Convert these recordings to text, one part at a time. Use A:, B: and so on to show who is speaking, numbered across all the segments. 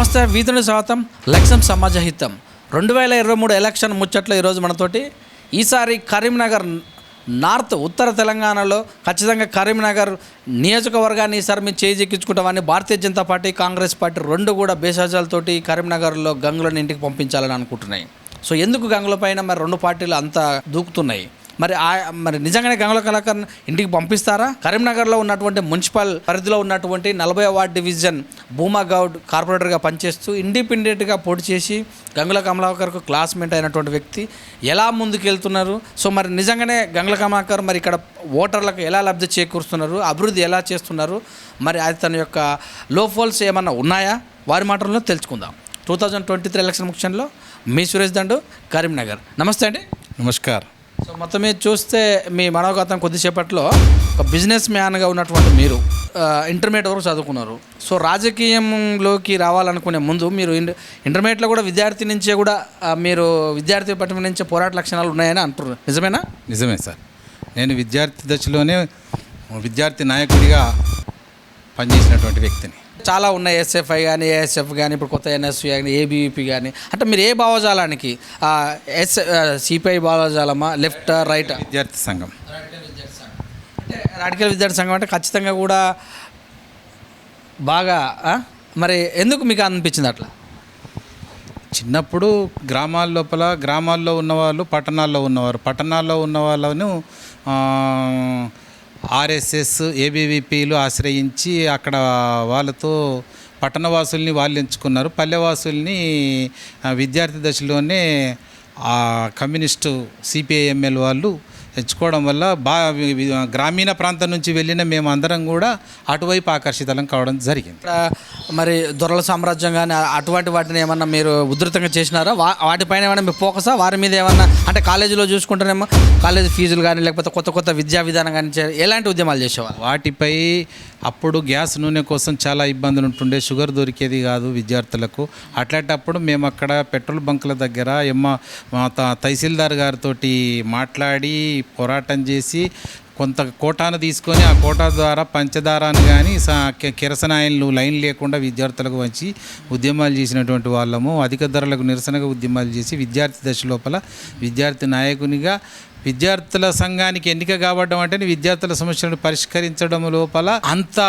A: నమస్తే వీధుని స్వాగతం లక్ష్యం సమాజ హితం. రెండు వేల ఇరవై మూడు ఎలక్షన్ ముచ్చట్లో ఈరోజు మనతోటి. ఈసారి కరీంనగర్ నార్త్ ఉత్తర తెలంగాణలో ఖచ్చితంగా కరీంనగర్ నియోజకవర్గాన్ని ఈసారి మేము చేజెక్కించుకుంటామని Bharatiya Janata party Congress party రెండు కూడా బేసాజాలతోటి కరీంనగర్లో గంగులను ఇంటికి పంపించాలని అనుకుంటున్నాయి. సో ఎందుకు గంగుల పైన మరి రెండు పార్టీలు అంత దూకుతున్నాయి? మరి ఆ మరి నిజంగానే గంగుల కళాకర్ ఇంటికి పంపిస్తారా? కరీంనగర్లో ఉన్నటువంటి మున్సిపల్ పరిధిలో ఉన్నటువంటి నలభై వార్డ్ డివిజన్ భూమా గౌడ్ కార్పొరేటర్గా పనిచేస్తూ ఇండిపెండెంట్గా పోటీ చేసి గంగుల కమలాకర్కు క్లాస్మేట్ అయినటువంటి వ్యక్తి ఎలా ముందుకెళ్తున్నారు? సో మరి నిజంగానే గంగుల కమలాకర్ మరి ఇక్కడ ఓటర్లకు ఎలా లబ్ధి చేకూరుస్తున్నారు? అభివృద్ధి ఎలా చేస్తున్నారు? మరి అది తన యొక్క లోఫాల్స్ ఏమన్నా ఉన్నాయా? వారి మాటల్లో తెలుసుకుందాం. Two thousand twenty three election ముఖ్యంలో మీ సురేష్ దండు కరీంనగర్. నమస్తే అండి.
B: నమస్కారం.
A: సో మొత్తం మీద చూస్తే మీ మనోగతం కొద్దిసేపట్లో ఒక బిజినెస్ మ్యాన్గా ఉన్నటువంటి మీరు ఇంటర్మీడియట్ వరకు చదువుకున్నారు. సో రాజకీయంలోకి రావాలనుకునే ముందు మీరు ఇంటర్మీడియట్లో కూడా విద్యార్థి నుంచే కూడా మీరు విద్యార్థి పట్టణం నుంచే పోరాట లక్షణాలు ఉన్నాయని అంటున్నారు నిజమేనా?
B: నిజమే సార్. నేను విద్యార్థి దశలోనే విద్యార్థి నాయకుడిగా పనిచేసినటువంటి వ్యక్తిని.
A: చాలా ఉన్నాయి ఎస్ఎఫ్ఐ కానీ ఏఎస్ఎఫ్ కానీ ఇప్పుడు కొత్త ఎన్ఎస్వి కానీ ఏబీవీపీ కానీ అంటే మీరు ఏ భావజాలానికి ఎస్ సిపిఐ భావజాలమా లెఫ్ట్ రైట్
B: విద్యార్థి సంఘం.
A: అంటే రాడికల్ విద్యార్థి సంఘం అంటే ఖచ్చితంగా కూడా బాగా? మరి ఎందుకు మీకు అనిపించింది అట్లా?
B: చిన్నప్పుడు గ్రామాల లోపల గ్రామాల్లో ఉన్నవాళ్ళు పట్టణాల్లో ఉన్నవారు. పట్టణాల్లో ఉన్న వాళ్ళను ఆర్ఎస్ఎస్ ఏబీవీపీలు ఆశ్రయించి అక్కడ వాళ్ళతో పట్టణవాసుల్ని వాళ్ళు ఎంచుకున్నారు పల్లెవాసుల్ని విద్యార్థి దశలోనే ఆ కమ్యూనిస్టు సిపిఐఎంఎల్ వాళ్ళు ఎంచుకోవడం వల్ల బా గ్రామీణ ప్రాంతం నుంచి వెళ్ళిన మేము అందరం కూడా అటువైపు ఆకర్షితలం కావడం జరిగింది.
A: మరి దొరల సామ్రాజ్యం కానీ అటువంటి వాటిని ఏమన్నా మీరు ఉధృతంగా చేసినారా? వా వాటిపైన ఏమైనా మీ ఫోకసా వారి మీద ఏమన్నా అంటే కాలేజీలో చూసుకుంటేనేమో కాలేజ్ ఫీజులు కానీ లేకపోతే కొత్త కొత్త విద్యా విధానం కానీ ఎలాంటి ఉద్యమాలు చేసేవారు
B: వాటిపై అప్పుడు గ్యాస్ నూనె కోసం చాలా ఇబ్బందులు ఉంటుండే. షుగర్ దొరికేది కాదు విద్యార్థులకు. అట్లాంటప్పుడు మేము అక్కడ పెట్రోల్ బంకుల దగ్గర ఎమ్మ త- తహసీల్దార్ గారితో మాట్లాడి పోరాటం చేసి కొంత కోటాను తీసుకొని ఆ కోటా ద్వారా పంచదారాన్ని కానీ కిరసనాయన్లు లైన్ లేకుండా విద్యార్థులకు వచ్చి ఉద్యమాలు చేసినటువంటి వాళ్ళము. అధిక ధరలకు నిరసనగా ఉద్యమాలు చేసి విద్యార్థి దశ లోపల విద్యార్థి నాయకునిగా విద్యార్థుల సంఘానికి ఎన్నిక కావడం అంటే విద్యార్థుల సమస్యలను పరిష్కరించడం లోపల అంత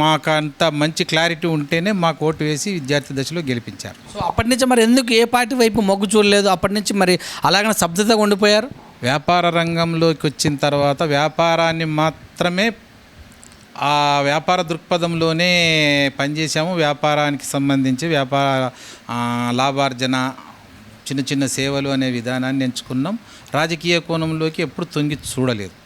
B: మాకు అంత మంచి క్లారిటీ ఉంటేనే మాకు ఓటు వేసి విద్యార్థి దశలో గెలిపించారు.
A: సో అప్పటి నుంచి మరి ఎందుకు ఏ పార్టీ వైపు మొగ్గు చూడలేదు? అప్పటి నుంచి మరి అలాగనే శబ్దతగా ఉండిపోయారు?
B: వ్యాపార రంగంలోకి వచ్చిన తర్వాత వ్యాపారాన్ని మాత్రమే ఆ వ్యాపార దృక్పథంలోనే పనిచేసాము వ్యాపారానికి సంబంధించి వ్యాపార లాభార్జన చిన్న చిన్న సేవలు అనే విధానాన్ని ఎంచుకున్నాం. రాజకీయ కోణంలోకి ఎప్పుడు తొంగి చూడలేదు.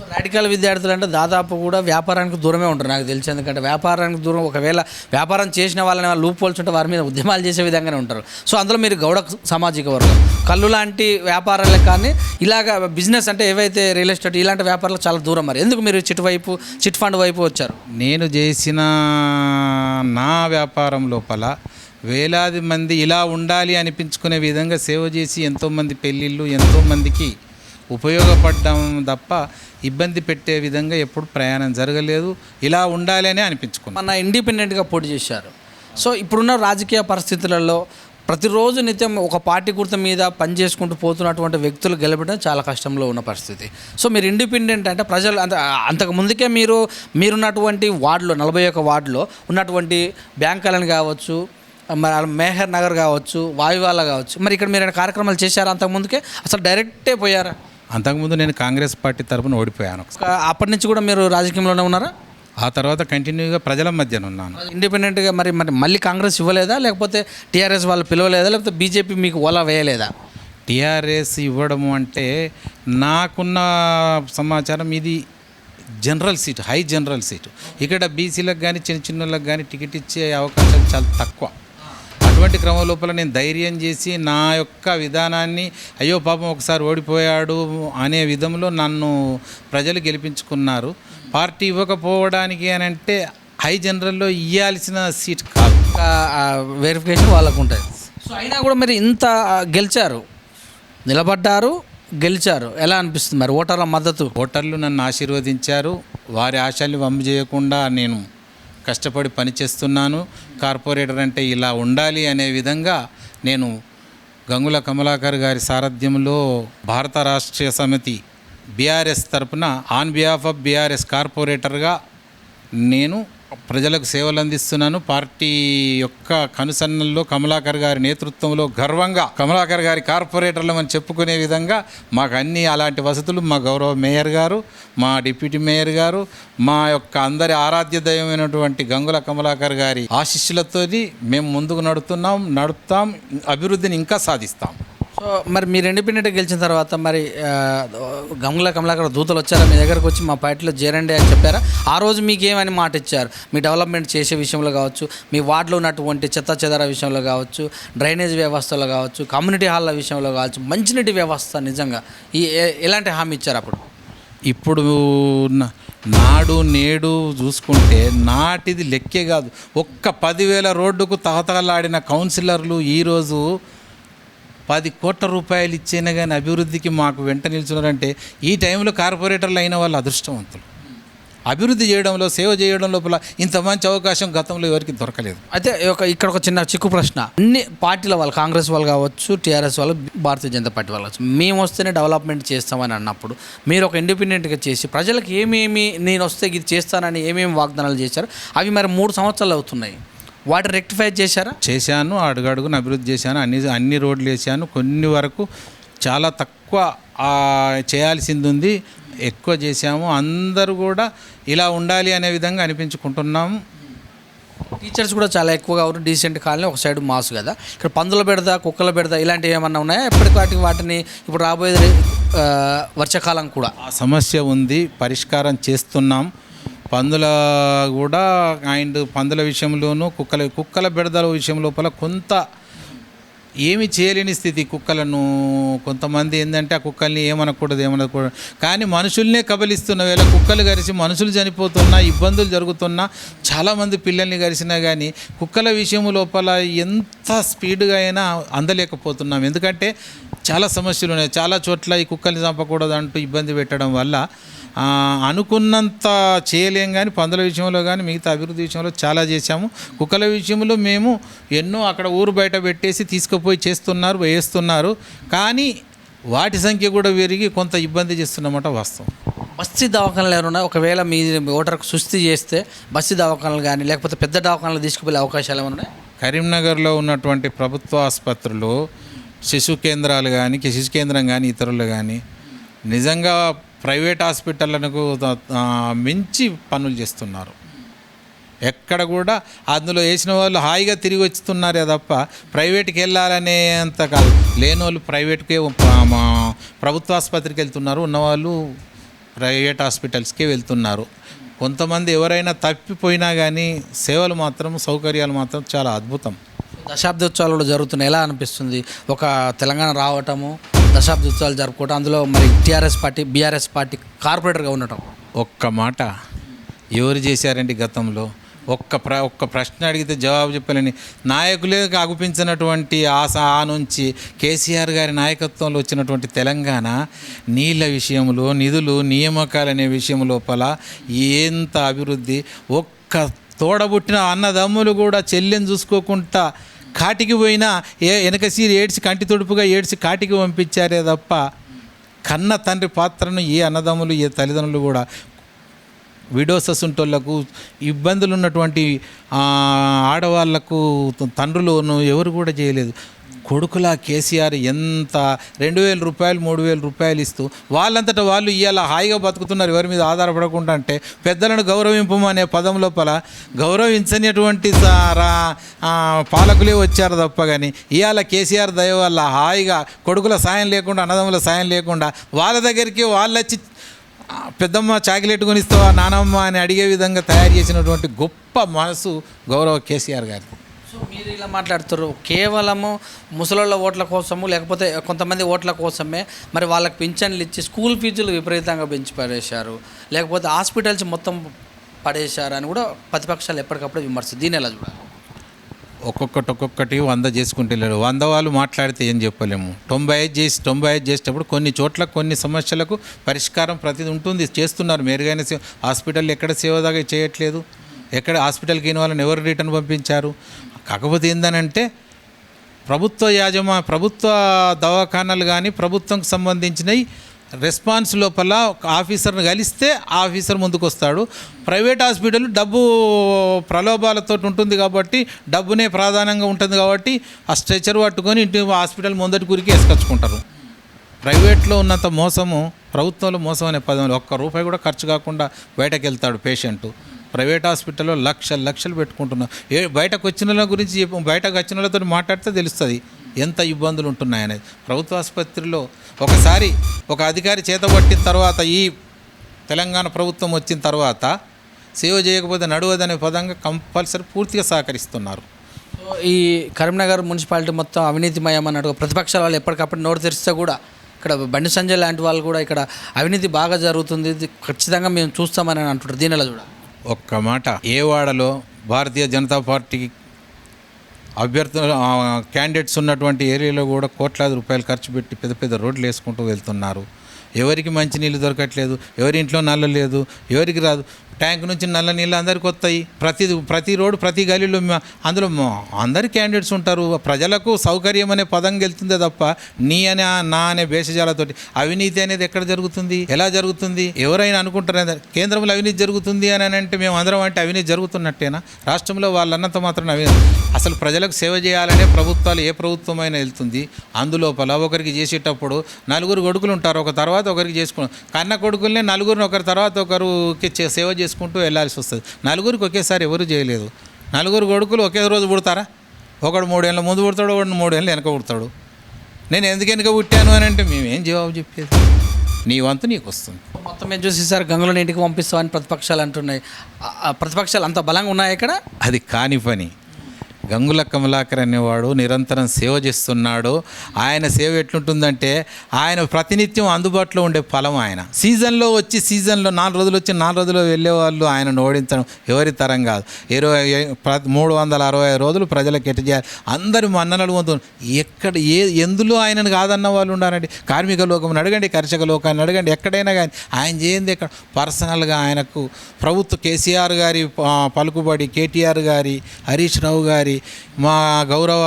A: రాడికల్ విద్యార్థులు అంటే దాదాపు కూడా వ్యాపారానికి దూరమే ఉంటారు నాకు తెలిసి. ఎందుకంటే వ్యాపారానికి దూరం ఒకవేళ వ్యాపారం చేసిన వాళ్ళని వాళ్ళు ఉంటే వారి మీద ఉద్యమాలు చేసే విధంగానే ఉంటారు. సో అందులో మీరు గౌడ సామాజిక వర్గం. కళ్ళు లాంటి వ్యాపారాలకు కానీ ఇలాగ బిజినెస్ అంటే ఏవైతే రియల్ ఎస్టేట్ ఇలాంటి వ్యాపారాలు చాలా దూరం మరి. ఎందుకు మీరు చిట్ వైపు చిట్ ఫండ్ వైపు వచ్చారు?
B: నేను చేసిన నా వ్యాపారం లోపల వేలాది మంది ఇలా ఉండాలి అనిపించుకునే విధంగా సేవ చేసి ఎంతోమంది పెళ్ళిళ్ళు ఎంతోమందికి ఉపయోగపడ్డం తప్ప ఇబ్బంది పెట్టే విధంగా ఎప్పుడు ప్రయాణం జరగలేదు. ఇలా ఉండాలనే అని అనిపించుకున్నాను
A: మన ఇండిపెండెంట్గా పోటీ చేశారు. సో ఇప్పుడున్న రాజకీయ పరిస్థితులలో ప్రతిరోజు నిత్యం ఒక పార్టీ గుర్తు మీద పనిచేసుకుంటూ పోతున్నటువంటి వ్యక్తులు గెలపడం చాలా కష్టంలో ఉన్న పరిస్థితి. సో మీరు ఇండిపెండెంట్ అంటే ప్రజలు అంత అంతకు ముందుకే మీరు మీరున్నటువంటి వార్డులో నలభై ఒక్క వార్డులో ఉన్నటువంటి బ్యాంకులను కావచ్చు మరి మేహర్ నగర్ కావచ్చు వాయువాల కావచ్చు మరి ఇక్కడ మీరు కార్యక్రమాలు చేశారా అంతకుముందుకే అసలు డైరెక్టే పోయారా?
B: అంతకుముందు నేను కాంగ్రెస్ పార్టీ తరపున ఓడిపోయాను.
A: అప్పటి నుంచి కూడా మీరు రాజకీయంలోనే ఉన్నారా?
B: ఆ తర్వాత కంటిన్యూగా ప్రజల మధ్యన ఉన్నాను.
A: ఇండిపెండెంట్గా మరి మరి మళ్ళీ కాంగ్రెస్ ఇవ్వలేదా? లేకపోతే టీఆర్ఎస్ వాళ్ళు పిలవలేదా? లేకపోతే బీజేపీ మీకు ఓలా వేయలేదా?
B: టీఆర్ఎస్ ఇవ్వడము అంటే నాకున్న సమాచారం ఇది జనరల్ సీట్ హై జనరల్ సీటు. ఇక్కడ బీసీలకు కానీ చిన్న చిన్నలకు కానీ టికెట్ ఇచ్చే అవకాశం చాలా తక్కువ. అటువంటి క్రమం లోపల నేను ధైర్యం చేసి నా యొక్క విధానాన్ని అయ్యో పాపం ఒకసారి ఓడిపోయాడు అనే విధంలో నన్ను ప్రజలు గెలిపించుకున్నారు. పార్టీ ఇవ్వకపోవడానికి అని అంటే హై జనరల్లో ఇవ్వాల్సిన సీట్ కాదు.
A: వెరిఫికేషన్ వాళ్ళకు ఉంటుంది సో అయినా కూడా మీరు ఇంత గెలిచారు. నిలబడ్డారు గెలిచారు. ఎలా అనిపిస్తుంది మరి ఓటర్ల మద్దతు?
B: ఓటర్లు నన్ను ఆశీర్వదించారు. వారి ఆశల్ని వమ్ము చేయకుండా నేను కష్టపడి పనిచేస్తున్నాను. కార్పొరేటర్ అంటే ఇలా ఉండాలి అనే విధంగా నేను గంగుల కమలాకర్ గారి సారథ్యంలో భారత రాష్ట్రీయ సమితి బీఆర్ఎస్ తరపున ఆన్ బిహాఫ్ ఆఫ్ బీఆర్ఎస్ కార్పొరేటర్గా నేను ప్రజలకు సేవలు అందిస్తున్నాను. పార్టీ యొక్క కనుసన్నల్లో కమలాకర్ గారి నేతృత్వంలో గర్వంగా కమలాకర్ గారి కార్పొరేటర్లు అని చెప్పుకునే విధంగా మాకు అన్ని అలాంటి వసతులు మా గౌరవ మేయర్ గారు మా డిప్యూటీ మేయర్ గారు మా యొక్క అందరి ఆరాధ్య దైవమైనటువంటి గంగుల కమలాకర్ గారి ఆశీస్సులతోని మేము ముందుకు నడుతున్నాం నడుపుతాం అభివృద్ధిని ఇంకా సాధిస్తాం.
A: సో మరి మీరు ఇండిపెండెంట్ గెలిచిన తర్వాత మరి ఆ, గంగుల కమలాకర్ దూతలు వచ్చారా? మీ దగ్గరకు వచ్చి మా పార్టీలో చేరండి అని చెప్పారా? ఆ రోజు మీకు ఏమని మాట ఇచ్చారు? మీ డెవలప్మెంట్ చేసే విషయంలో కావచ్చు మీ వార్డులో ఉన్నటువంటి చెత్త చెదర విషయంలో కావచ్చు డ్రైనేజ్ వ్యవస్థలో కావచ్చు కమ్యూనిటీ హాల్ల విషయంలో కావచ్చు మంచినీటి వ్యవస్థ నిజంగా ఈ ఎలాంటి హామీ ఇచ్చారు అప్పుడు?
B: ఇప్పుడు నాడు నేడు చూసుకుంటే నాటిది లెక్కే కాదు. ఒక్క పదివేల రోడ్డుకు తహతహలాడిన కౌన్సిలర్లు ఈరోజు పది కోట్ల రూపాయలు ఇచ్చినా కానీ అభివృద్ధికి మాకు వెంట నిల్చున్నారంటే ఈ టైంలో కార్పొరేటర్లు అయిన వాళ్ళు అదృష్టవంతులు. అభివృద్ధి చేయడంలో సేవ చేయడం లోపల ఇంత మంచి అవకాశం గతంలో ఎవరికి దొరకలేదు.
A: అయితే ఒక ఇక్కడ ఒక చిన్న చిక్కు ప్రశ్న. అన్ని పార్టీల వాళ్ళు కాంగ్రెస్ వాళ్ళు కావచ్చు టీఆర్ఎస్ వాళ్ళు భారతీయ జనతా పార్టీ వాళ్ళు కావచ్చు మేము వస్తేనే డెవలప్మెంట్ చేస్తామని అన్నప్పుడు మీరు ఒక ఇండిపెండెంట్గా చేసి ప్రజలకు ఏమేమి నేను వస్తే ఇది చేస్తానని ఏమేమి వాగ్దానాలు చేశారు? అవి మరి మూడు సంవత్సరాలు అవుతున్నాయి. వాటిని రెక్టిఫై చేశారా?
B: చేశాను అడుగడుగున అభివృద్ధి చేశాను అన్ని అన్ని రోడ్లు వేసాను కొన్ని వరకు చాలా తక్కువ చేయాల్సింది ఉంది ఎక్కువ చేశాము. అందరూ కూడా ఇలా ఉండాలి అనే విధంగా అనిపించుకుంటున్నాము
A: టీచర్స్ కూడా చాలా ఎక్కువగా ఉన్నారు. డీసెంట్ కాలనీ ఒక సైడ్ మాస్ కదా. ఇక్కడ పందుల బెడద కుక్కల బెడద ఇలాంటివి ఏమన్నా ఉన్నాయా? ఎప్పటికి వాటికి వాటిని ఇప్పుడు రాబోయేది ఆ, వర్షాకాలం కూడా.
B: ఆ సమస్య ఉంది. పరిష్కారం చేస్తున్నాం. పందుల కూడా అండ్ పందుల విషయంలోనూ కుక్కల కుక్కల బెడదల విషయం లోపల కొంత ఏమి చేయలేని స్థితి కుక్కలను. కొంతమంది ఏంటంటే ఆ కుక్కల్ని ఏమనకూడదు ఏమనకూడదు. కానీ మనుషుల్నే కబలిస్తున్న వేళ కుక్కలు గరిచి మనుషులు చనిపోతున్నా ఇబ్బందులు జరుగుతున్నా చాలామంది పిల్లల్ని గరిచినా కానీ కుక్కల విషయం లోపల ఎంత స్పీడ్గా అయినా అందలేకపోతున్నాం. ఎందుకంటే చాలా సమస్యలు ఉన్నాయి. చాలా చోట్ల ఈ కుక్కల్ని చంపకూడదు అంటూ ఇబ్బంది పెట్టడం వల్ల అనుకున్నంత చేయలేం కానీ పందుల విషయంలో కానీ మిగతా అభివృద్ధి విషయంలో చాలా చేశాము. కుక్కల విషయంలో మేము ఎన్నో అక్కడ ఊరు బయట పెట్టేసి తీసుకుపోయి చేస్తున్నారు వేస్తున్నారు. కానీ వాటి సంఖ్య కూడా పెరిగి కొంత ఇబ్బంది చేస్తున్నమాట వాస్తవం.
A: బస్తీ దవాఖానలు ఎవరున్నా ఒకవేళ మీ ఓటర్కు సుస్థి చేస్తే బస్తీ దవాఖానలు కానీ లేకపోతే పెద్ద దవాఖానలు తీసుకుపోయే అవకాశాలు ఏమైనా ఉన్నాయి?
B: కరీంనగర్లో ఉన్నటువంటి ప్రభుత్వ ఆసుపత్రులు శిశు కేంద్రాలు కానీ శిశు కేంద్రం కానీ ఇతరులు కానీ నిజంగా ప్రైవేట్ హాస్పిటళ్ళకు మించి పనులు చేస్తున్నారు. ఎక్కడ కూడా అందులో వేసిన వాళ్ళు హాయిగా తిరిగి వచ్చుతున్నారే తప్ప ప్రైవేట్కి వెళ్ళాలనే అంత కాదు. లేని వాళ్ళు ప్రైవేట్కే ప్రభుత్వ ఆసుపత్రికి వెళ్తున్నారు. ఉన్నవాళ్ళు ప్రైవేట్ హాస్పిటల్స్కే వెళ్తున్నారు. కొంతమంది ఎవరైనా తప్పిపోయినా కానీ సేవలు మాత్రం సౌకర్యాలు మాత్రం చాలా అద్భుతం.
A: దశాబ్దోత్సవాలు కూడా జరుగుతున్నాయి. ఎలా అనిపిస్తుంది? ఒక తెలంగాణ రావటము దశాబ్దోత్సవాలు జరుపుకోవటం అందులో మరి టీఆర్ఎస్ పార్టీ బీఆర్ఎస్ పార్టీ కార్పొరేటర్గా ఉండటం.
B: ఒక్క మాట ఎవరు చేశారండి గతంలో? ఒక్క ప్ర ఒక్క ప్రశ్న అడిగితే జవాబు చెప్పలేని నాయకులే అగుపించినటువంటి ఆశ ఆ నుంచి కేసీఆర్ గారి నాయకత్వంలో వచ్చినటువంటి తెలంగాణ నీళ్ళ విషయంలో నిధులు నియామకాలు అనే విషయం లోపల ఎంత అభివృద్ధి ఒక్క తోడబుట్టిన అన్నదమ్ములు కూడా చెల్లెని చూసుకోకుండా కాటికి పోయినా ఏ వెనకసీరి ఏడ్చి కంటి తొడుపుగా ఏడ్చి కాటికి పంపించారే తప్ప కన్న తండ్రి పాత్రను ఏ అన్నదమ్ములు ఏ తల్లిదండ్రులు కూడా విడోసస్ ఉంటోళ్ళకు ఇబ్బందులు ఉన్నటువంటి ఆడవాళ్ళకు తండ్రులను ఎవరు కూడా చేయలేదు. కొడుకులా కేసీఆర్ ఎంత రెండు వేల రూపాయలు మూడు వేల రూపాయలు ఇస్తూ వాళ్ళంతటా వాళ్ళు ఇవాళ హాయిగా బతుకుతున్నారు. ఎవరి మీద ఆధారపడకుండా అంటే పెద్దలను గౌరవింపమనే పదం లోపల గౌరవించనిటువంటి సారా పాలకులే వచ్చారు తప్ప కానీ ఇవాళ కేసీఆర్ దయ వల్ల హాయిగా కొడుకుల సాయం లేకుండా అన్నదమ్ముల సాయం లేకుండా వాళ్ళ దగ్గరికి వాళ్ళు వచ్చి పెద్దమ్మ చాక్లెట్ కొనిస్తావా నానమ్మ అని అడిగే విధంగా తయారు చేసినటువంటి గొప్ప మనసు గౌరవ కేసీఆర్ గారికి
A: సో మీరు ఇలా మాట్లాడుతారు కేవలము ముసలోళ్ళ ఓట్ల కోసము లేకపోతే కొంతమంది ఓట్ల కోసమే మరి వాళ్ళకి పింఛన్లు ఇచ్చి స్కూల్ ఫీజులు విపరీతంగా పెంచి పడేశారు. లేకపోతే హాస్పిటల్స్ మొత్తం పడేశారు అని కూడా ప్రతిపక్షాలు ఎప్పటికప్పుడు విమర్శ దీని ఎలా చూడాలి?
B: ఒక్కొక్కటి ఒక్కొక్కటి వంద చేసుకుంటే వంద వాళ్ళు మాట్లాడితే ఏం చెప్పలేము. తొంభై ఐదు చేసి తొంభై ఐదు చేసేటప్పుడు కొన్ని చోట్ల కొన్ని సమస్యలకు పరిష్కారం ప్రతిది ఉంటుంది. చేస్తున్నారు. మెరుగైన సేవ హాస్పిటల్ ఎక్కడ సేవ దాకా చేయట్లేదు. ఎక్కడ హాస్పిటల్కి వెళ్ళిన వాళ్ళని ఎవరు రిటర్న్ పంపించారు? కాకపోతే ఏందనంటే ప్రభుత్వ యాజమా ప్రభుత్వ దవాఖానాలు కానీ ప్రభుత్వంకి సంబంధించినవి రెస్పాన్స్ లోపల ఒక ఆఫీసర్ని కలిస్తే ఆఫీసర్ ముందుకు వస్తాడు ప్రైవేట్ హాస్పిటల్ డబ్బు ప్రలోభాలతో ఉంటుంది కాబట్టి డబ్బునే ప్రధానంగా ఉంటుంది కాబట్టి ఆ స్ట్రెచర్ పట్టుకొని ఇంటి హాస్పిటల్ ముందటి గురికి వేసుకొచ్చుకుంటారు. ప్రైవేట్లో ఉన్నంత మోసము ప్రభుత్వంలో మోసం అనే పదం. ఒక్క రూపాయి కూడా ఖర్చు కాకుండా బయటకు వెళ్తాడు పేషెంట్. ప్రైవేట్ హాస్పిటల్లో లక్షలు లక్షలు పెట్టుకుంటున్నాం. ఏ బయటకు వచ్చిన వాళ్ళ గురించి బయటకు వచ్చిన వాళ్ళతో మాట్లాడితే తెలుస్తుంది ఎంత ఇబ్బందులు ఉంటున్నాయనేది. ప్రభుత్వ ఆసుపత్రిలో ఒకసారి ఒక అధికారి చేతబట్టిన తర్వాత ఈ తెలంగాణ ప్రభుత్వం వచ్చిన తర్వాత సేవ చేయకపోతే నడవదనే పదంగా కంపల్సరీ పూర్తిగా సహకరిస్తున్నారు.
A: ఈ కరీంనగర్ మున్సిపాలిటీ మొత్తం అవినీతిమయం అన్నట్టు ప్రతిపక్షాల వాళ్ళు ఎప్పటికప్పుడు నోరు తెరిస్తే కూడా ఇక్కడ బండి సంజయ్ లాంటి వాళ్ళు కూడా ఇక్కడ అవినీతి బాగా జరుగుతుంది. ఇది ఖచ్చితంగా మేము చూస్తామని అంటున్నారు దీనిలో చూడాలి?
B: ఒక్క మాట. ఏ వాడలో భారతీయ జనతా పార్టీ అభ్యర్థులు క్యాండిడేట్స్ ఉన్నటువంటి ఏరియాలో కూడా కోట్లాది రూపాయలు ఖర్చు పెట్టి పెద్ద పెద్ద రోడ్లు వేసుకుంటూ వెళ్తున్నారు. ఎవరికి మంచి నీళ్ళు దొరకట్లేదు ఎవరి ఇంట్లో నల్ల లేదు ఎవరికి రాదు. ట్యాంక్ నుంచి నల్ల నీళ్ళు అందరికి వస్తాయి. ప్రతి ప్రతి రోడ్డు ప్రతి గలీలో అందులో అందరి క్యాండిడేట్స్ ఉంటారు. ప్రజలకు సౌకర్యం అనే పదం వెళ్తుందే తప్ప నీ అనే నా అనే భేషజాలతోటి అవినీతి అనేది ఎక్కడ జరుగుతుంది? ఎలా జరుగుతుంది? ఎవరైనా అనుకుంటారు కేంద్రంలో అవినీతి జరుగుతుంది అని అంటే మేము అందరం అంటే అవినీతి జరుగుతున్నట్టేనా? రాష్ట్రంలో వాళ్ళన్నంత మాత్రం అవినీతి అసలు ప్రజలకు సేవ చేయాలనే ప్రభుత్వాలు ఏ ప్రభుత్వమైనా వెళ్తుంది. అందులోపల ఒకరికి చేసేటప్పుడు నలుగురు గొడుకులు ఉంటారు ఒక తర్వాత ఒకరికి చేసుకుని కన్న కొడుకుల్ని నలుగురిని ఒకరి తర్వాత ఒకరికి సేవ చేసుకుంటూ వెళ్ళాల్సి వస్తుంది. నలుగురికి ఒకేసారి ఎవరు చేయలేదు. నలుగురు కొడుకులు ఒకే రోజు పుడతారా? ఒకడు మూడేళ్ళ ముందు పుడతాడు ఒకడు మూడేళ్ళు వెనక పుడతాడు. నేను ఎందుకు వెనక పుట్టాను అని అంటే మేమేం జవాబు చెప్పేది? నీ వంతు నీకు వస్తుంది
A: మొత్తం మేము చూసేసారి గంగులను ఇంటికి పంపిస్తామని ప్రతిపక్షాలు అంటున్నాయి. ప్రతిపక్షాలు అంత బలంగా ఉన్నాయి ఇక్కడ?
B: అది కాని పని. గంగుల కమలాకర్ అనేవాడు నిరంతరం సేవ చేస్తున్నాడు. ఆయన సేవ ఎట్లుంటుందంటే ఆయన ప్రతినిత్యం అందుబాటులో ఉండే ఫలం ఆయన. సీజన్లో వచ్చి సీజన్లో నాలుగు రోజులు వచ్చి నాలుగు రోజులు వెళ్ళే వాళ్ళు ఆయనను ఓడించడం ఎవరి తరం కాదు. ఇరవై మూడు వందల అరవై రోజులు ప్రజలకు ఎట్ట చేయాలి? అందరి మన్ననలు పొందు ఎక్కడ ఏ ఎందులో ఆయనను కాదన్న వాళ్ళు ఉండాలండి కార్మిక లోకం అడగండి కర్షక లోకాన్ని అడగండి ఎక్కడైనా కానీ. ఆయన చేయండి ఎక్కడ? పర్సనల్గా ఆయనకు ప్రభుత్వ కేసీఆర్ గారి పలుకుబడి కేటీఆర్ గారి హరీష్ రావు గారి మా గౌరవ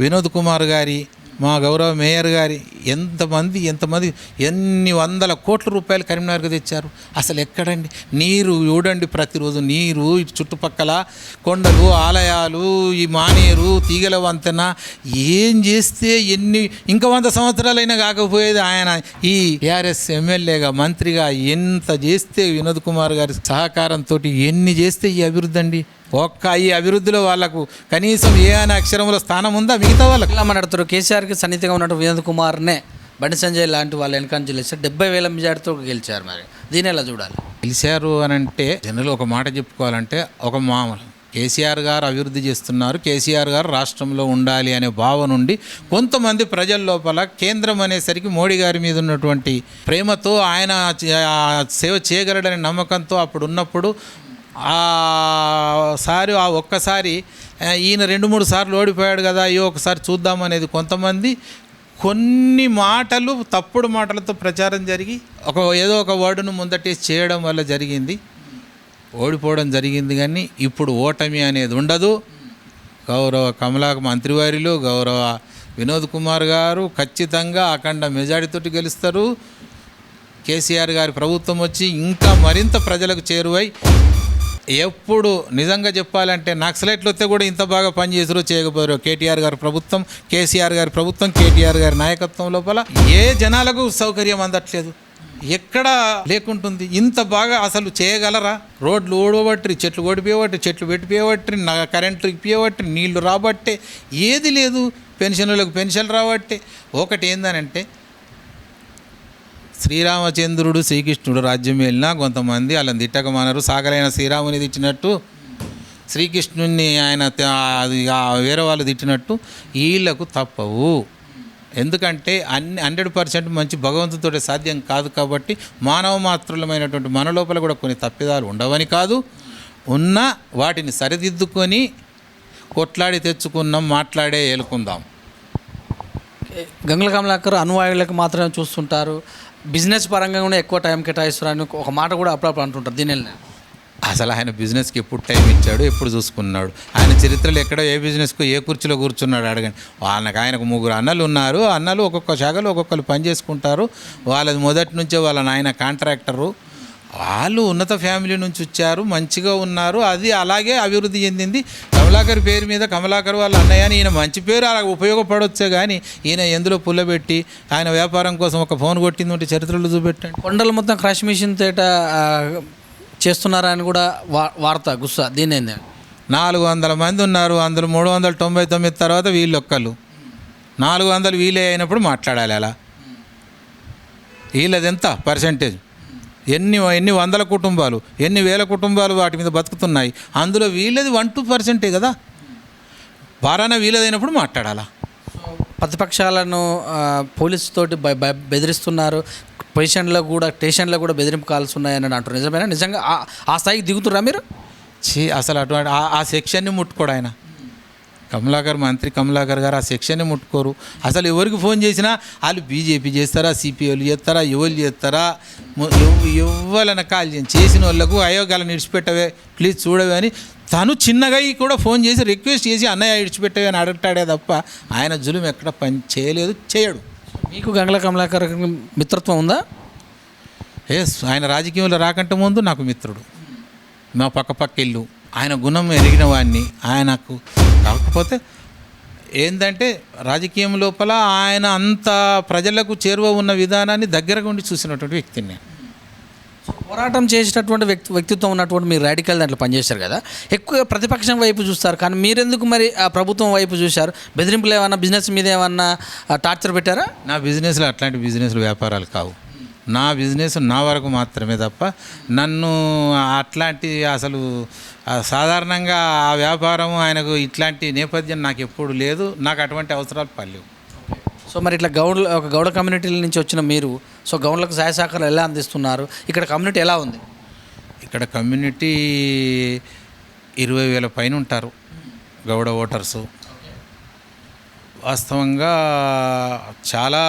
B: వినోద్ కుమార్ గారి మా గౌరవ మేయర్ గారి ఎంతమంది ఎంతమంది ఎన్ని వందల కోట్ల రూపాయలు కరీంనగర్కి తెచ్చారు. అసలు ఎక్కడండి? నీరు చూడండి ప్రతిరోజు నీరు చుట్టుపక్కల కొండలు ఆలయాలు ఈ మానేరు తీగల వంతెన ఏం చేస్తే ఎన్ని ఇంకా వంద సంవత్సరాలైనా కాకపోయేది ఆయన ఈ టీఆర్ఎస్ ఎమ్మెల్యేగా మంత్రిగా ఎంత చేస్తే వినోద్ కుమార్ గారి సహకారంతో ఎన్ని చేస్తే ఈ అభివృద్ధి అండి? ఒక్క ఈ అభివృద్ధిలో వాళ్ళకు కనీసం ఏ అనే అక్షరంలో స్థానం ఉందా? మిగతా వాళ్ళకి.
A: ఇలా మాట్లాడుతారు కేసీఆర్కి సన్నిహితంగా ఉన్నట్టు వినోద్ కుమార్నే బండి సంజయ్ లాంటి వాళ్ళు వెనకాల గెలిచారు. డెబ్బై వేల మెజార్టీతో గెలిచారు మరి. దీని ఎలా చూడాలి?
B: గెలిచారు అని అంటే జనరల్ ఒక మాట చెప్పుకోవాలంటే ఒక మామూలు. కేసీఆర్ గారు అభివృద్ధి చేస్తున్నారు. కేసీఆర్ గారు రాష్ట్రంలో ఉండాలి అనే భావన నుండి కొంతమంది ప్రజల లోపల కేంద్రం అనేసరికి మోడీ గారి మీద ఉన్నటువంటి ప్రేమతో ఆయన సేవ చేయగలడనే నమ్మకంతో అప్పుడు ఉన్నప్పుడు ఆ సారి ఆ ఒక్కసారి ఈయన రెండు మూడు సార్లు ఓడిపోయాడు కదా అయ్యో ఒకసారి చూద్దాం అనేది కొంతమంది కొన్ని మాటలు తప్పుడు మాటలతో ప్రచారం జరిగి ఒక ఏదో ఒక వర్డును ముందటేసి చేయడం వల్ల జరిగింది. ఓడిపోవడం జరిగింది కానీ ఇప్పుడు ఓటమి అనేది ఉండదు. గౌరవ కమలా మంత్రివారిలో గౌరవ వినోద్ కుమార్ గారు ఖచ్చితంగా అఖండ మెజారిటీతో గెలుస్తారు. కేసీఆర్ గారి ప్రభుత్వం వచ్చి ఇంకా మరింత ప్రజలకు చేరువై ఎప్పుడు నిజంగా చెప్పాలంటే నక్సలైట్లు వస్తే కూడా ఇంత బాగా పనిచేసారో చేయకపోయారు కేటీఆర్ గారి ప్రభుత్వం కేసీఆర్ గారి ప్రభుత్వం కేటీఆర్ గారి నాయకత్వం లోపల ఏ జనాలకు సౌకర్యం అందట్లేదు. ఎక్కడ లేకుంటుంది. ఇంత బాగా అసలు చేయగలరా? రోడ్లు ఓడబట్టి చెట్లు ఓడిపోయేవట్టి చెట్లు పెట్టిపోయేవట్టి నా కరెంటు ఇప్పియబట్టి నీళ్ళు రాబట్టే ఏది లేదు. పెన్షన్లకు పెన్షన్ రాబట్టే. ఒకటి ఏందనంటే శ్రీరామచంద్రుడు శ్రీకృష్ణుడు రాజ్యం వెళ్ళినా కొంతమంది వాళ్ళని తిట్టకమన్నారు సాగరైన శ్రీరాముని తిట్టినట్టు శ్రీకృష్ణుని ఆయన అది వేరే వాళ్ళు తిట్టినట్టు వీళ్ళకు తప్పవు. ఎందుకంటే అన్ని హండ్రెడ్ పర్సెంట్ మంచి భగవంతుడితో సాధ్యం కాదు కాబట్టి మానవ మాత్రులమైనటువంటి మన లోపల కూడా కొన్ని తప్పిదాలు ఉండవని కాదు. ఉన్న వాటిని సరిదిద్దుకొని కొట్లాడి తెచ్చుకున్నాం మాట్లాడే ఏలుకుందాం.
A: గంగుల కమలాకర్ అనువాయులకు మాత్రమే చూస్తుంటారు. బిజినెస్ పరంగా కూడా ఎక్కువ టైం కేటాయిస్తారు ఒక మాట కూడా అప్పుడప్పుడు అంటుంటారు దీని
B: అసలు ఆయన బిజినెస్కి ఎప్పుడు టైం ఇచ్చాడు ఎప్పుడు చూసుకున్నాడు. ఆయన చరిత్రలో ఎక్కడో ఏ బిజినెస్కు ఏ కుర్చీలో కూర్చున్నాడు అడగండి. వాళ్ళకి ఆయనకు ముగ్గురు అన్నలు ఉన్నారు. అన్నలు ఒక్కొక్క శాఖలో ఒక్కొక్కరు పని చేసుకుంటారు. వాళ్ళది మొదటి నుంచే వాళ్ళ నాయన కాంట్రాక్టరు. వాళ్ళు ఉన్నత ఫ్యామిలీ నుంచి వచ్చారు మంచిగా ఉన్నారు. అది అలాగే అభివృద్ధి చెందింది. కమలాకర్ పేరు మీద కమలాకర్ వాళ్ళ అన్నయ్య అని ఈయన మంచి పేరు అలా ఉపయోగపడవచ్చే కానీ ఈయన ఎందులో పుల్లబెట్టి ఆయన వ్యాపారం కోసం ఒక ఫోన్ కొట్టింది ఉంటే చరిత్రలు చూపెట్టండి.
A: కొండలు మొత్తం క్రష్ మిషన్ తేట చేస్తున్నారా అని కూడా వార్త గుస్సా దీని ఏంది
B: నాలుగు వందల మంది ఉన్నారు అందులో మూడు వందల తొంభై తొమ్మిది తర్వాత వీళ్ళు ఒక్కళ్ళు నాలుగు వందలు వీలే అయినప్పుడు మాట్లాడాలి అలా. వీళ్ళది ఎంత పర్సంటేజ్. ఎన్ని ఎన్ని వందల కుటుంబాలు ఎన్ని వేల కుటుంబాలు వాటి మీద బతుకుతున్నాయి. అందులో వీళ్ళది వన్ టూ పర్సెంటే కదా? వారాన వీలదైనప్పుడు మాట్లాడాలా?
A: ప్రతిపక్షాలను ఆ, పోలీసు తోటి భయ- భయ- బెదిరిస్తున్నారు. పొజిషన్లో కూడా స్టేషన్లో కూడా బెదిరింపు కాల్స్ ఉన్నాయని అంటారు నిజమేనా? నిజంగా ఆ- స్థాయికి దిగుతురా మీరు?
B: చీ అసలు అటువంటి ఆ- ఆ సెక్షన్ని ముట్టుకోడు ఆయన. కమలాకర్ మంత్రి కమలాకర్ గారు ఆ సెక్షన్ని ముట్టుకోరు. అసలు ఎవరికి ఫోన్ చేసినా వాళ్ళు బీజేపీ చేస్తారా సిపిఐలు చేస్తారా ఎవరు చేస్తారా? ఎవ్వరన కాల్ చేసిన వాళ్ళకు అయోగాలను విడిచిపెట్టవే ప్లీజ్ చూడవే అని తను చిన్నగా ఈ కూడా ఫోన్ చేసి రిక్వెస్ట్ చేసి అన్నయ్య విడిచిపెట్టవే అని అడుగుతాడే తప్ప ఆయన జులుం ఎక్కడ పని చేయలేదు చేయడు.
A: మీకు గంగల కమలాకర్ మిత్రత్వం ఉందా?
B: ఎస్ ఆయన రాజకీయంలో రాకంటే ముందు నాకు మిత్రుడు. మా పక్క పక్క ఇల్లు. ఆయన గుణం ఎరిగిన వాడిని ఆయనకు కాకపోతే ఏంటంటే రాజకీయం లోపల ఆయన అంత ప్రజలకు చేరువ ఉన్న విధానాన్ని దగ్గరగా ఉండి చూసినటువంటి వ్యక్తిని. నేను
A: పోరాటం చేసేటటువంటి వ్యక్తి వ్యక్తిత్వం ఉన్నటువంటి మీరు రాడికల్ దాంట్లో పనిచేశారు కదా. ఎక్కువ ప్రతిపక్షం వైపు చూస్తారు. కానీ మీరెందుకు మరి ఆ ప్రభుత్వం వైపు చూశారు? బెదిరింపులు ఏమన్నా బిజినెస్ మీద ఏమన్నా టార్చర్ పెట్టారా?
B: నా బిజినెస్లో అట్లాంటి బిజినెస్లు వ్యాపారాలు కావు. నా బిజినెస్ నా వరకు మాత్రమే తప్ప నన్ను అట్లాంటి అసలు సాధారణంగా ఆ వ్యాపారం ఆయనకు ఇట్లాంటి నేపథ్యం నాకు ఎప్పుడు లేదు. నాకు అటువంటి అవసరాలు పడలేవు.
A: సో మరి ఇట్లా గౌడ్ ఒక గౌడ కమ్యూనిటీల నుంచి వచ్చిన మీరు సో గౌడ్లకు సహాయ సహకారాలు ఎలా అందిస్తున్నారు? ఇక్కడ కమ్యూనిటీ ఎలా ఉంది?
B: ఇక్కడ కమ్యూనిటీ ఇరవై వేల పైన ఉంటారు గౌడ ఓటర్సు. వాస్తవంగా చాలా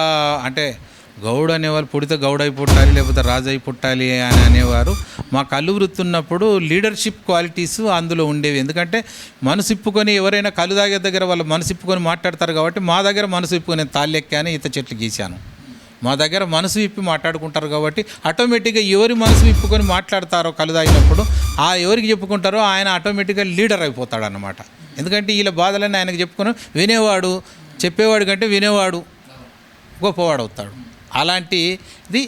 B: అంటే గౌడ్ అనేవాళ్ళు పుడితే గౌడ్ అయి పుట్టాలి లేకపోతే రాజు అయి పుట్టాలి అని అనేవారు. మా కళ్ళు వృత్తున్నప్పుడు లీడర్షిప్ క్వాలిటీస్ అందులో ఉండేవి. ఎందుకంటే మనసు ఇప్పుకొని ఎవరైనా కళ్ళు తాగే దగ్గర వాళ్ళు మనసు ఇప్పుకొని మాట్లాడతారు కాబట్టి మా దగ్గర మనసు ఇప్పుకొని తాళ్ళెక్కాను తాళ్ళు ఈత చెట్లు గీశాను. మా దగ్గర మనసు విప్పి మాట్లాడుకుంటారు కాబట్టి ఆటోమేటిక్గా ఎవరి మనసు విప్పుకొని మాట్లాడతారో కళ్ళు తాగినప్పుడు ఆ ఎవరికి చెప్పుకుంటారో ఆయన ఆటోమేటిక్గా లీడర్ అయిపోతాడు అనమాట ఎందుకంటే వీళ్ళ బాధలన్నీ ఆయనకు చెప్పుకొని వినేవాడు చెప్పేవాడు కంటే వినేవాడు గొప్పవాడు అవుతాడు. అలాంటిది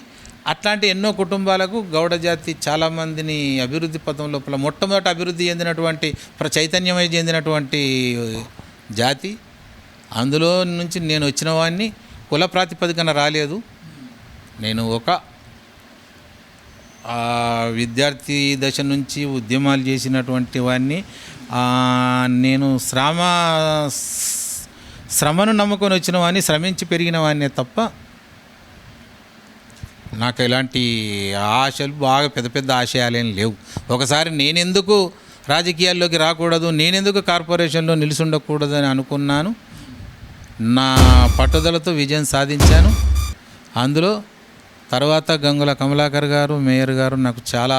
B: అట్లాంటి ఎన్నో కుటుంబాలకు గౌడ జాతి చాలామందిని అభివృద్ధి పథం లోపల మొట్టమొదటి అభివృద్ధి చెందినటువంటి ప్ర చైతన్యమై చెందినటువంటి జాతి. అందులో నుంచి నేను వచ్చిన వాడిని కుల ప్రాతిపదికన రాలేదు. నేను ఒక విద్యార్థి దశ నుంచి ఉద్యమాలు చేసినటువంటి వాడిని నేను శ్రమ శ్రమను నమ్ముకొని వచ్చిన వాడిని శ్రమించి పెరిగిన వాడినే తప్ప నాకు ఎలాంటి ఆశలు బాగా పెద్ద పెద్ద ఆశయాలేం లేవు. ఒకసారి నేనెందుకు రాజకీయాల్లోకి రాకూడదు నేనెందుకు కార్పొరేషన్లో నిలిచి అని అనుకున్నాను నా పట్టుదలతో విజయం సాధించాను. అందులో తర్వాత గంగుల కమలాకర్ గారు మేయర్ గారు నాకు చాలా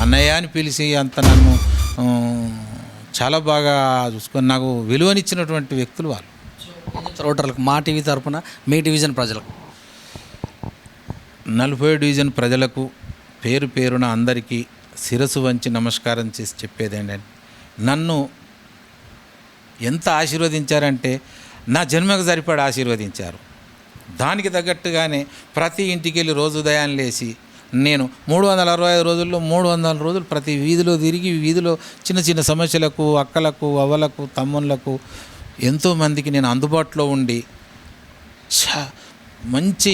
B: అన్నయ్య అని పిలిచి అంత నన్ను చాలా బాగా చూసుకొని నాకు విలువనిచ్చినటువంటి వ్యక్తులు వాళ్ళు.
A: ఓటర్లకు మా టీవీ తరఫున మీ డివిజన్ ప్రజలకు.
B: నలభై డివిజన్ ప్రజలకు పేరు పేరున అందరికీ శిరసు వంచి నమస్కారం చేసి చెప్పేది ఏంటంటే నన్ను ఎంత ఆశీర్వదించారంటే నా జన్మకు సరిపడా ఆశీర్వదించారు. దానికి తగ్గట్టుగానే ప్రతి ఇంటికి వెళ్ళి రోజు ఉదయాన్ని లేచి నేను మూడు వందల అరవై ఐదు రోజుల్లో మూడు వందల రోజులు ప్రతి వీధిలో తిరిగి వీధిలో చిన్న చిన్న సమస్యలకు అక్కలకు అవ్వలకు తమ్ముళ్ళకు ఎంతోమందికి నేను అందుబాటులో ఉండి మంచి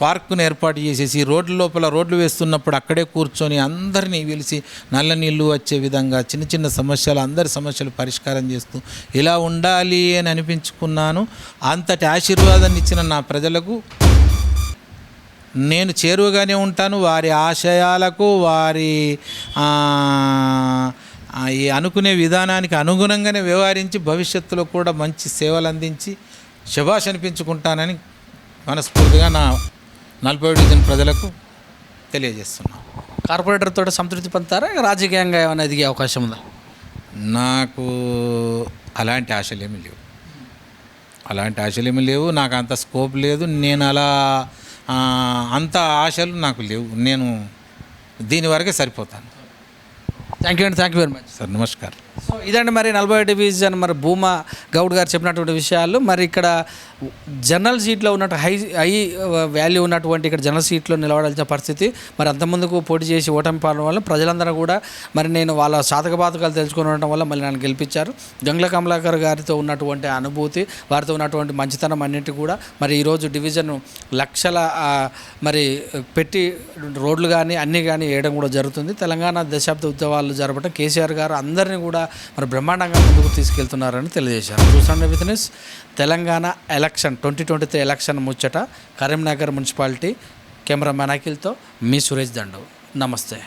B: పార్కును ఏర్పాటు చేసేసి రోడ్ల లోపల రోడ్లు వేస్తున్నప్పుడు అక్కడే కూర్చొని అందరినీ పిలిచి నల్ల నీళ్ళు వచ్చే విధంగా చిన్న చిన్న సమస్యలు అందరి సమస్యలు పరిష్కారం చేస్తూ ఇలా ఉండాలి అని అనిపించుకున్నాను. అంతటి ఆశీర్వాదాన్ని ఇచ్చిన నా ప్రజలకు నేను చేరువగానే ఉంటాను. వారి ఆశయాలకు వారి ఈ అనుకునే విధానానికి అనుగుణంగానే వ్యవహరించి భవిష్యత్తులో కూడా మంచి సేవలు అందించి శభాష్ అనిపించుకుంటానని మనస్ఫూర్తిగా నా నలభై డివిజన్ ప్రజలకు తెలియజేస్తున్నాను
A: కార్పొరేటర్ తోటి సంతృప్తి పొందుతారా రాజకీయంగా ఏమైనా ఎదిగే అవకాశం ఉందా?
B: నాకు అలాంటి ఆశలు ఏమీ లేవు. అలాంటి ఆశలు ఏమీ లేవు. నాకు అంత స్కోప్ లేదు. నేను అలా అంత ఆశలు నాకు లేవు. నేను దీని వరకే సరిపోతాను.
A: థ్యాంక్ యూ అండి. Thank you very much.
B: Sir నమస్కారం.
A: సో ఇదండి మరి నలభై డివిజన్ మరి భూమా గౌడ్ గారు చెప్పినటువంటి విషయాలు. మరి ఇక్కడ జనరల్ సీట్లో ఉన్నట్టు హై హై వాల్యూ ఉన్నటువంటి ఇక్కడ జనరల్ సీట్లో నిలబడాల్సిన పరిస్థితి. మరి అంతమందుకు పోటీ చేసి ఓటమి పాలన వల్ల ప్రజలందరూ కూడా మరి నేను వాళ్ళ సాధక బాధకాలు తెలుసుకుని ఉండటం వల్ల మళ్ళీ నన్ను గెలిపించారు. గంగ్ల కమలాకర్ గారితో ఉన్నటువంటి అనుభూతి వారితో ఉన్నటువంటి మంచితనం అన్నిటి కూడా మరి ఈరోజు డివిజన్ లక్షల మరి పెట్టి రోడ్లు కానీ అన్నీ కానీ వేయడం కూడా జరుగుతుంది. తెలంగాణ దశాబ్ద ఉత్సవాలు జరపడం కేసీఆర్ గారు అందరినీ కూడా మరి బ్రహ్మాండంగా ముందుకు తీసుకెళ్తున్నారని తెలియజేశారు. చూసాను witness Telangana election twenty twenty three election ముచ్చట కరీంనగర్ మున్సిపాలిటీ కెమెరామెన్ అఖిల్తో మీ సురేష్ దండు. నమస్తే.